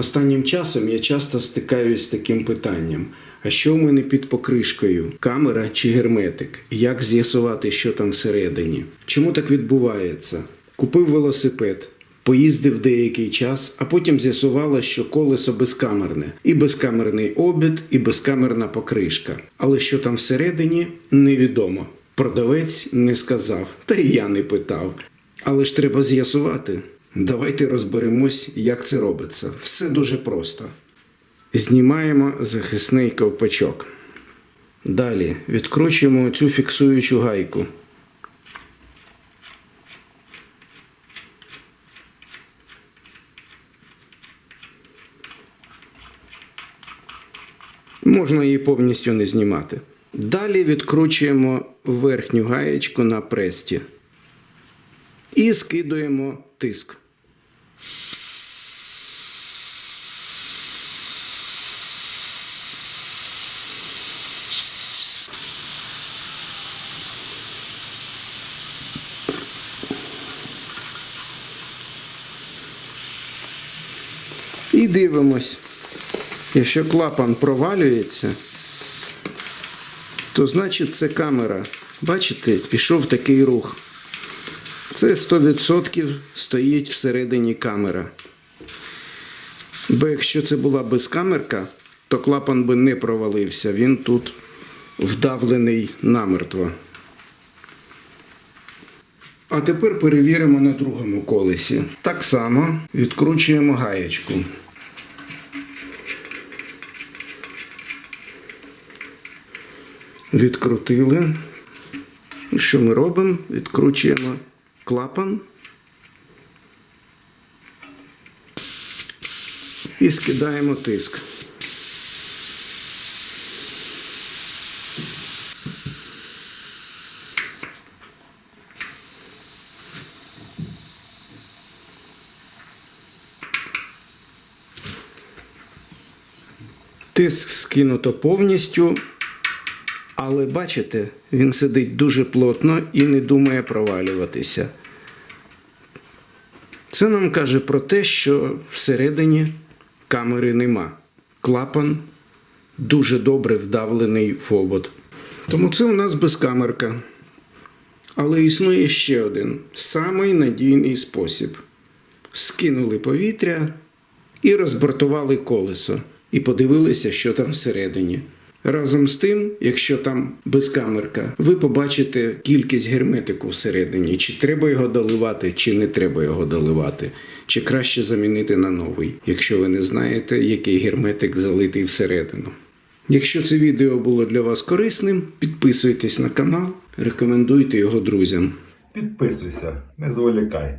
Останнім часом я часто стикаюсь з таким питанням: а що в мене під покришкою? Камера чи герметик? Як з'ясувати, що там всередині? Чому так відбувається? Купив велосипед. Поїздив деякий час, а потім з'ясувалося, що колесо безкамерне, і безкамерний обід, і безкамерна покришка. Але що там всередині, невідомо. Продавець не сказав, та й я не питав. Але ж треба з'ясувати. Давайте розберемось, як це робиться. Все дуже просто. Знімаємо захисний ковпачок. Далі відкручуємо цю фіксуючу гайку. Можна її повністю не знімати. Далі відкручуємо верхню гаєчку на престі і скидуємо тиск. І дивимось. Якщо клапан провалюється, то значить це камера. Бачите, пішов такий рух. Це 100% стоїть всередині камера. Бо якщо це була безкамерка, то клапан би не провалився. Він тут вдавлений намертво. А тепер перевіримо на другому колесі. Так само відкручуємо гаєчку. Відкрутили. Що ми робимо? Відкручуємо клапан і скидаємо тиск. Тиск скинуто повністю, але бачите, він сидить дуже плотно і не думає провалюватися. Це нам каже про те, що всередині камери нема. Клапан дуже добре вдавлений в обод. Тому це у нас безкамерка. Але існує ще один самий надійний спосіб. Скинули повітря і розбортували колесо, і подивилися, що там всередині. Разом з тим, якщо там безкамерка, ви побачите кількість герметику всередині, чи треба його доливати, чи не треба його доливати, чи краще замінити на новий, якщо ви не знаєте, який герметик залитий всередину. Якщо це відео було для вас корисним, підписуйтесь на канал, рекомендуйте його друзям. Підписуйся, не зволікай.